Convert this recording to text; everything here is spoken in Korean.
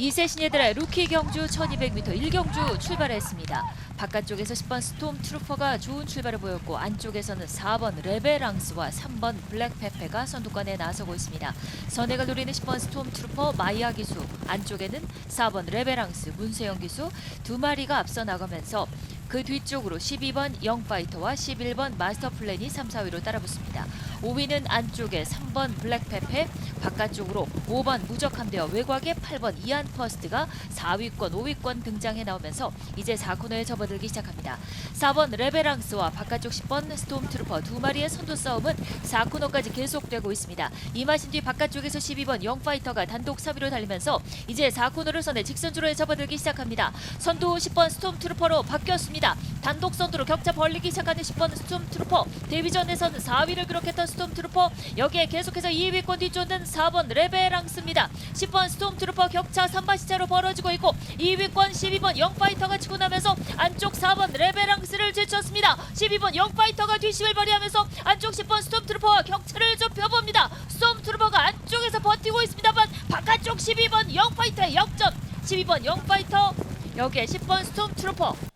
이세 신예들의 루키 경주 1200m 1경주 출발했습니다. 바깥쪽에서 10번 스톰 트루퍼가 좋은 출발을 보였고 안쪽에서는 4번 레베랑스와 3번 블랙페페가 선두권에 나서고 있습니다. 선행을 노리는 10번 스톰 트루퍼 마이아 기수 안쪽에는 4번 레베랑스 문세영 기수 두 마리가 앞서 나가면서 그 뒤쪽으로 12번 영파이터와 11번 마스터 플랜이 3, 4위로 따라붙습니다. 5위는 안쪽에 3번 블랙페페, 바깥쪽으로 5번 무적함대어 외곽에 8번 이안 퍼스트가 4위권, 5위권 등장해 나오면서 이제 4코너에 접어들기 시작합니다. 4번 레베랑스와 바깥쪽 10번 스톰트루퍼 두 마리의 선두 싸움은 4코너까지 계속되고 있습니다. 이마신 뒤 바깥쪽에서 12번 영파이터가 단독 3위로 달리면서 이제 4코너를 선에 직선주로에 접어들기 시작합니다. 선두 10번 스톰트루퍼로 바뀌었습니다. 단독 선두로 격차 벌리기 시작하는 10번 스톰트루퍼 데뷔전에서는 4위를 기록했던 스톰트루퍼 여기에 계속해서 2위권 뒤쫓는 4번 레베랑스입니다. 10번 스톰트루퍼 격차 3바 시차로 벌어지고 있고 2위권 12번 영파이터가 치고 나면서 안쪽 4번 레베랑스를 제쳤습니다. 12번 영파이터가 뒷심을 발휘하면서 안쪽 10번 스톰트루퍼와 격차를 좁혀봅니다. 스톰트루퍼가 안쪽에서 버티고 있습니다만 바깥쪽 12번 영파이터의 역전 12번 영파이터 여기에 10번 스톰트루퍼